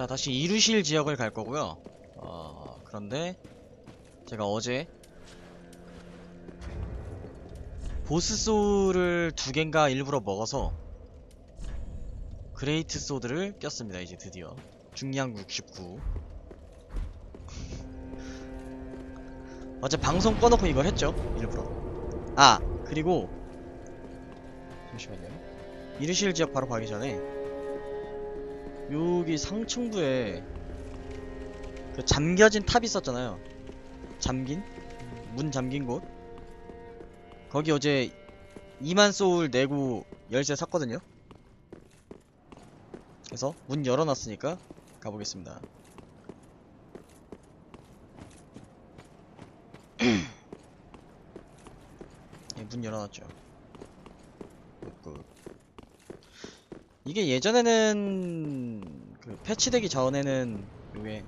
자, 다시 이루실 지역을 갈 거고요. 어, 그런데 제가 어제 보스 소울을 두 개인가 일부러 먹어서 그레이트 소드를 꼈습니다. 이제 드디어 중량 69. 어제 방송 꺼놓고 이걸 했죠. 일부러. 아 그리고 잠시만요. 이르실 지역 바로 가기 전에 여기 상층부에 그 잠겨진 탑 있었잖아요. 잠긴 문 잠긴 곳. 거기 어제 2만 소울 내고 열쇠 샀거든요. 그래서 문 열어놨으니까 가보겠습니다. 예, 문 열어놨죠. 굿. 이게 예전에는 그 패치되기 전에는 요게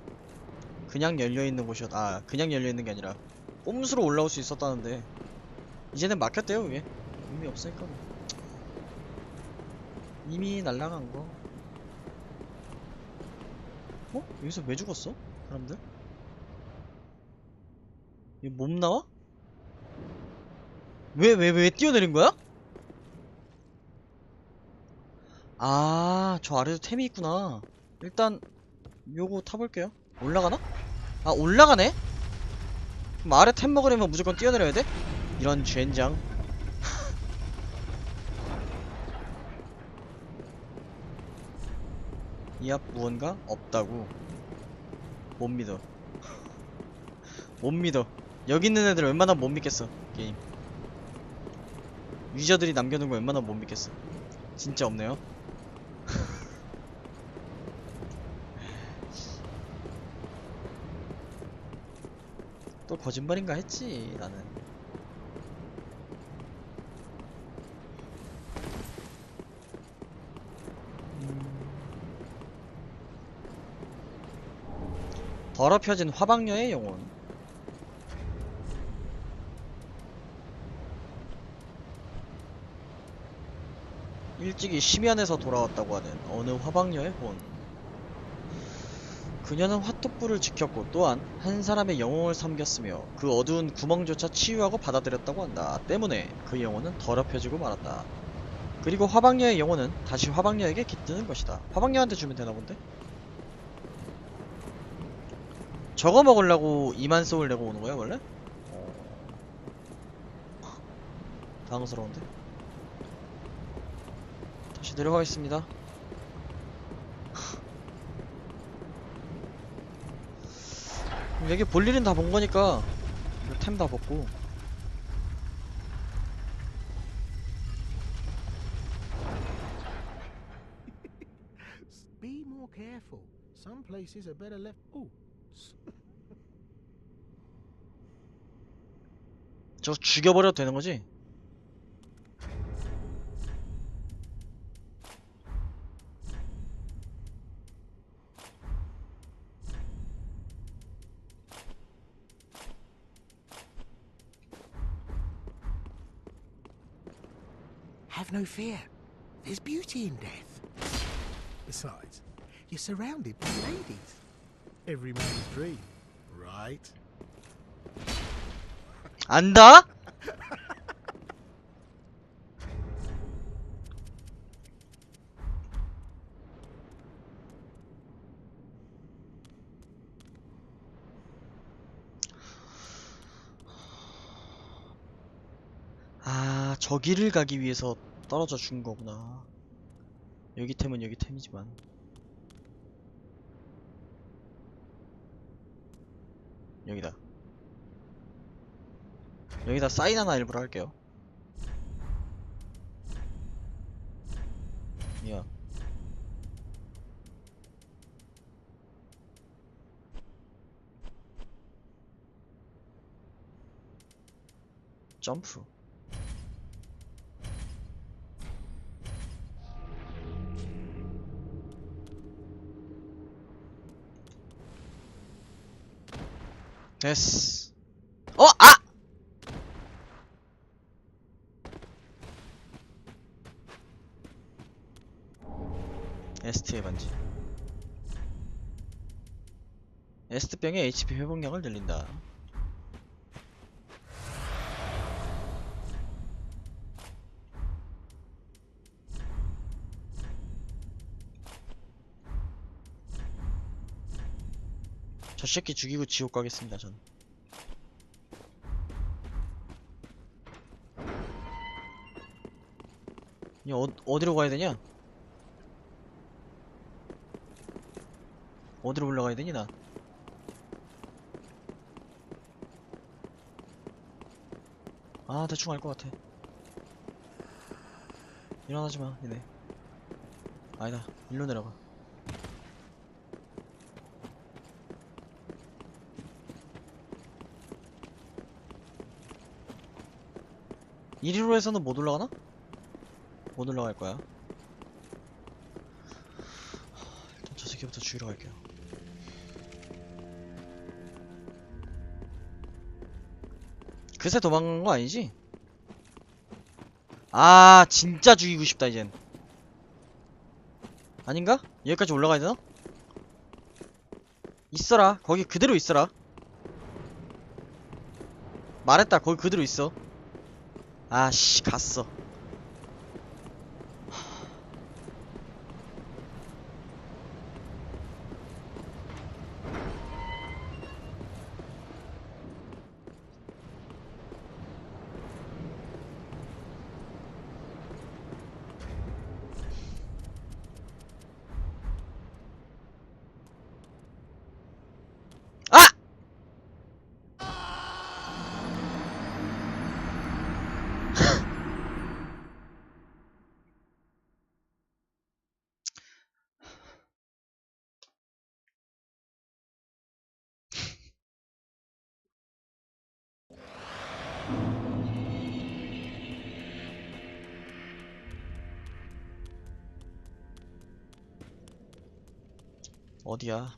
그냥 열려있는 곳이었 아 그냥 열려있는 게 아니라 꼼수로 올라올 수 있었다는데 이제는 막혔대요 그게 의미 없으니까 뭐. 이미 날라간 거 어? 여기서 왜 죽었어? 사람들? 이거 몸 나와? 왜, 왜, 왜 뛰어내린 거야? 아, 저 아래도 템이 있구나. 일단, 요거 타볼게요. 올라가나? 아, 올라가네? 그럼 아래 템 먹으려면 무조건 뛰어내려야 돼? 이런 젠장. 이 앞 무언가 없다고. 못 믿어. 못 믿어. 여기 있는 애들 웬만하면 못 믿겠어. 게임. 유저들이 남겨놓은 거 웬만하면 못 믿겠어. 진짜 없네요. 거짓말인가 했지, 나는. 더럽혀진 화방녀의 영혼. 일찍이 심연에서 돌아왔다고 하는 어느 화방녀의 혼. 그녀는 화토불을 지켰고 또한 한 사람의 영혼을 섬겼으며 그 어두운 구멍조차 치유하고 받아들였다고 한다. 때문에 그 영혼은 더럽혀지고 말았다. 그리고 화방녀의 영혼은 다시 화방녀에게 깃드는 것이다. 화방녀한테 주면 되나 본데? 저거 먹으려고 2만 소울 내고 오는 거야 원래? 어... 당황스러운데? 다시 내려가겠습니다. 여기 볼 일은 다 본 거니까 템 다 벗고 Be more careful. Some places are better left. Oh, 저 죽여버려도 되는 거지? No fear. There's beauty in death. Besides, you're surrounded by ladies. Every man's dream, right? 안다? 아, 저기를 가기 위해서 떨어져 준 거구나. 여기 템은 여기 템이지만. 여기다. 여기다 사인 하나 일부러 할게요. 야. 점프. 됐어 어! 아! 에스트의 반지 에스트병의 HP 회복량을 늘린다 저 새끼 죽이고 지옥 가겠습니다, 전. 이 어, 어디로 가야 되냐? 어디로 올라가야 되니, 나? 아, 대충 알 것 같아. 일어나지 마, 니네. 아니다, 일로 내려가. 이리로 해서는 못 올라가나? 못 올라갈 거야. 일단 저 새끼부터 죽이러 갈게요. 그새 도망간 거 아니지? 아, 진짜 죽이고 싶다, 이젠. 아닌가? 여기까지 올라가야 되나? 있어라. 거기 그대로 있어라. 말했다. 거기 그대로 있어. 아씨, 갔어. 어디야?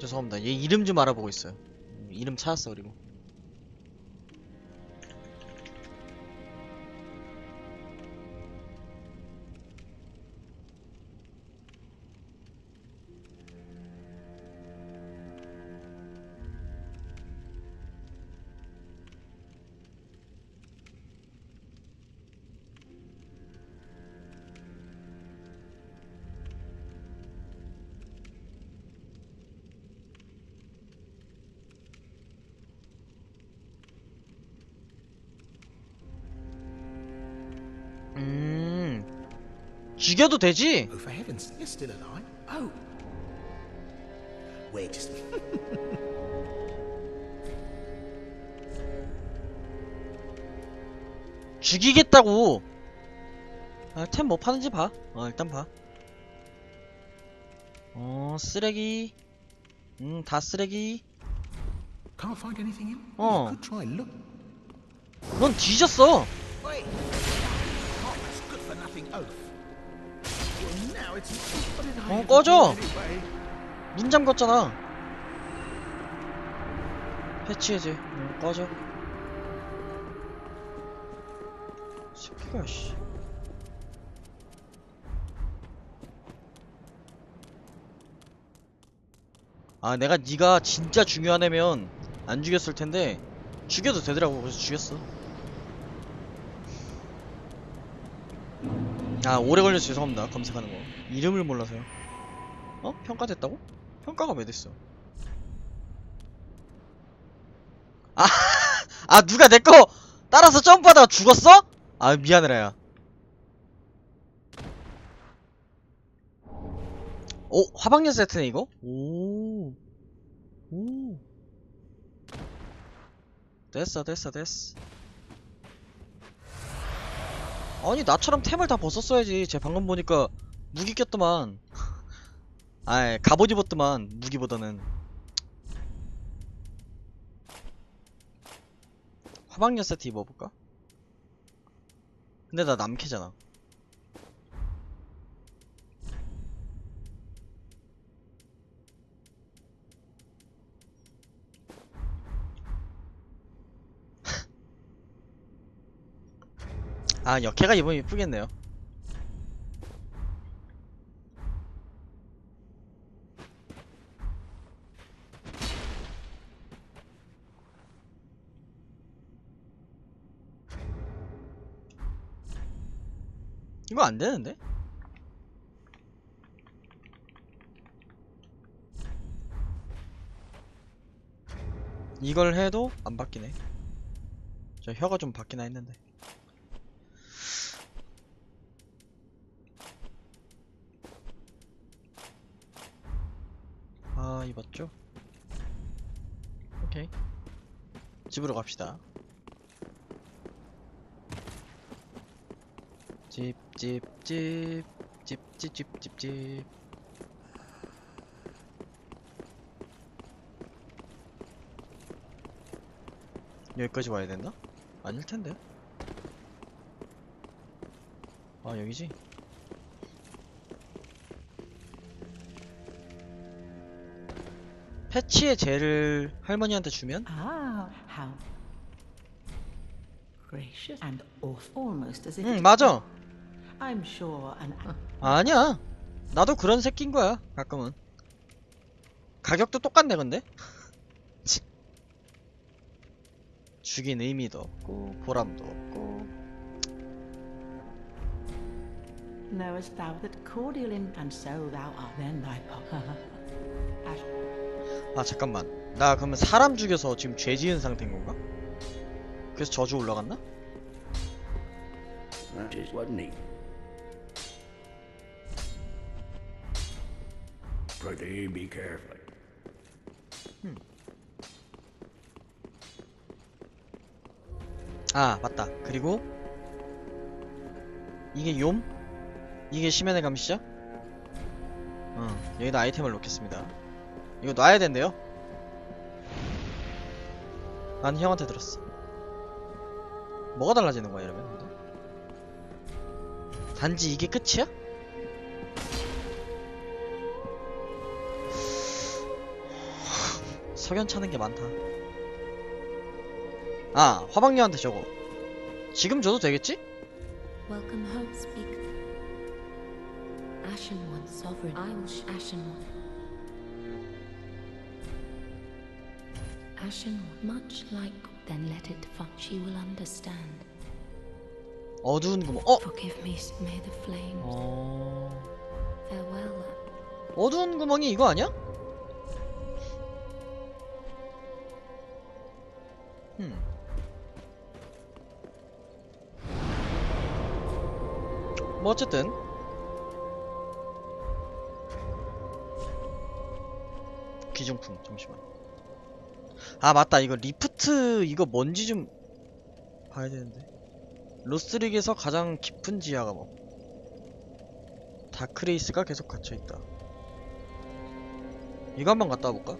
죄송합니다. 얘 이름 좀 알아보고 있어요. 음, 이름 찾았어, 그리고. 죽여도 되지? Oh, for heaven's sake, you're still alive. Oh. We're just. 죽이겠다고. 아, 템뭐 파는지 봐. 어, 일단 봐. 어, 쓰레기. 음, 다 쓰레기. Can't find anything in? Oh. You could try look. 넌 뒤졌어. Wait! Oh, that's good for nothing oath. Ever 꺼져. 문 잠궜잖아. 패치해제. 응, 꺼져. 새끼가 씨. 아, 내가 네가 진짜 중요한 애면 안 죽였을 텐데 죽여도 되더라고. 그래서 죽였어. 아, 오래 걸려서 죄송합니다. 검색하는 거. 이름을 몰라서요. 어? 평가 됐다고? 평가가 왜 됐어? 아, 아 누가 내 거 따라서 점프하다가 죽었어? 아 미안해라 야. 오 화방열 세트네 이거? 오. 오. 됐어 됐어 됐어. 아니 나처럼 템을 다 벗었어야지. 쟤 방금 보니까 무기 꼈더만. 아이 갑옷 입었더만 무기보다는 화방열 세트 입어볼까? 근데 나 남캐잖아 아 역캐가 입으면 이쁘겠네요 이거 안 되는데? 이걸 해도 안 바뀌네. 저 혀가 좀 바뀌나 했는데. 입었죠? 오케이. 집으로 갑시다. 집, 집, 집, 집, 집, 집, 집, 집. 여기까지 와야 됐나? 아닐 텐데. 아, 여기지? 패치의 젤을 할머니한테 주면? Ah, how gracious and almost as if. 응, 맞아. I'm sure an. 아니야. 나도 그런 새끼인 거야, 가끔은. 가격도 똑같네, 근데? 치. 죽인 의미도 없고, 보람도 없고. Knowest thou that cordial in, and so thou art then thy papa. 아, 잠깐만. 나 그러면 사람 죽여서 지금 죄 지은 상태인 건가? 그래서 저주 올라갔나? Careful. 아, 맞다. 그리고, 이게 욤? 이게 심연의 감시자? 어, 여기다 아이템을 놓겠습니다. 이거 놔야 된대요? 난 형한테 들었어. 뭐가 달라지는 거야, 이러면? 단지 이게 끝이야? 석연 차는 게 많다. 아, 화방녀한테 저거. 지금 줘도 되겠지? ashen much like then let it fuck she will understand 어두운 구멍 어 forgive me may the flames 어... farewell 어두운 구멍이 이거 아니야? 음. 뭐 어쨌든 귀중풍 잠시만 아 맞다. 이거 리프트 이거 뭔지 좀 봐야 되는데. 로스트릭에서 가장 깊은 지하가 뭐? 다크레이스가 계속 갇혀있다. 이거 한번 갔다 와볼까?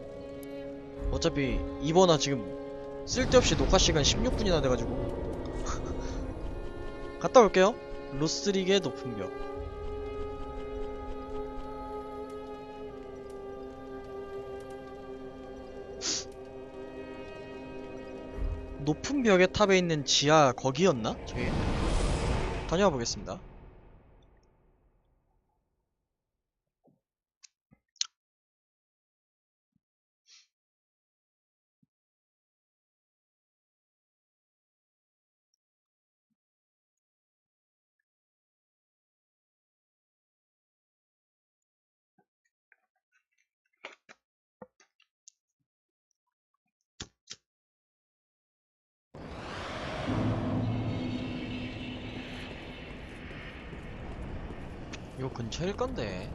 어차피 이번화 지금 쓸데없이 녹화 시간 16분이나 돼가지고. 갔다 올게요. 로스트릭의 높은 벽 높은 벽의 탑에 있는 지하 거기였나? 저기 다녀와 보겠습니다. 이거 근처일 건데.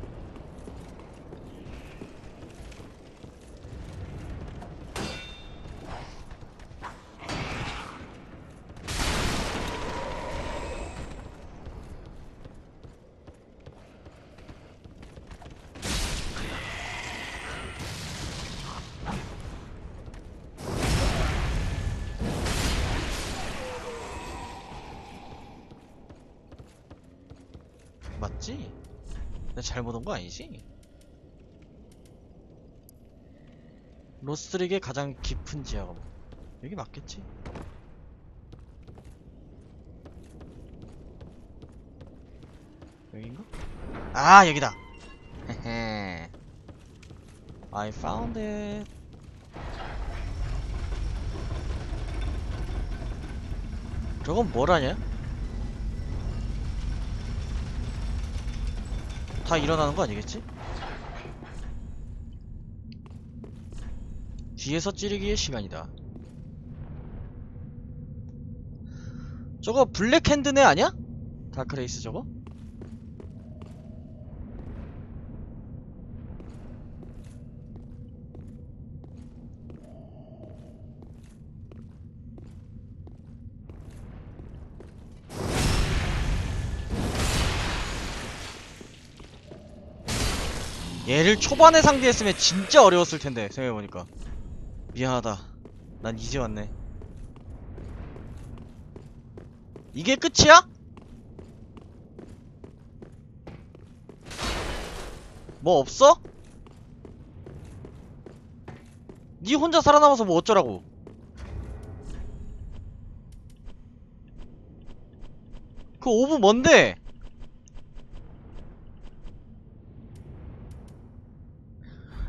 맞지? 내가 잘못 온 거 아니지? 로스트릭의 가장 깊은 지하가 뭐 여기 맞겠지? 여긴가? 아 여기다! 헤헤 I found it 저건 뭐라냐? 다 일어나는 거 아니겠지? 뒤에서 찌르기의 시간이다. 저거 블랙핸드네 아니야? 다크레이스 저거? 얘를 초반에 상대했으면 진짜 어려웠을 텐데 생각해보니까 미안하다 난 이제 왔네 이게 끝이야? 뭐 없어? 니 혼자 살아남아서 뭐 어쩌라고 그 오브 뭔데?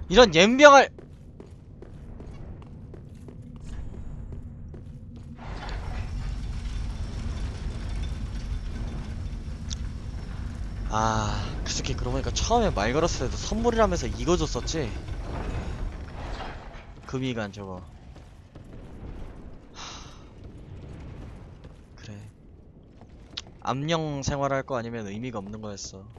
이런 연병을 아, 그 새끼 그러고 보니까 처음에 말 걸었을 때도 선물이라면서 이거 줬었지? 금이간 저거. 하... 그래. 암령 생활할 거 아니면 의미가 없는 거였어.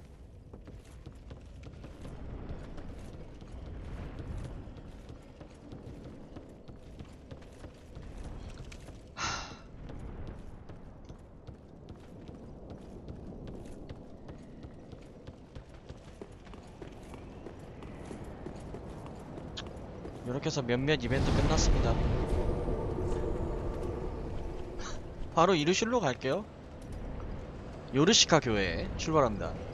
이렇게 해서 몇몇 이벤트 끝났습니다. 바로 이르실로 갈게요. 요르시카 교회에 출발합니다.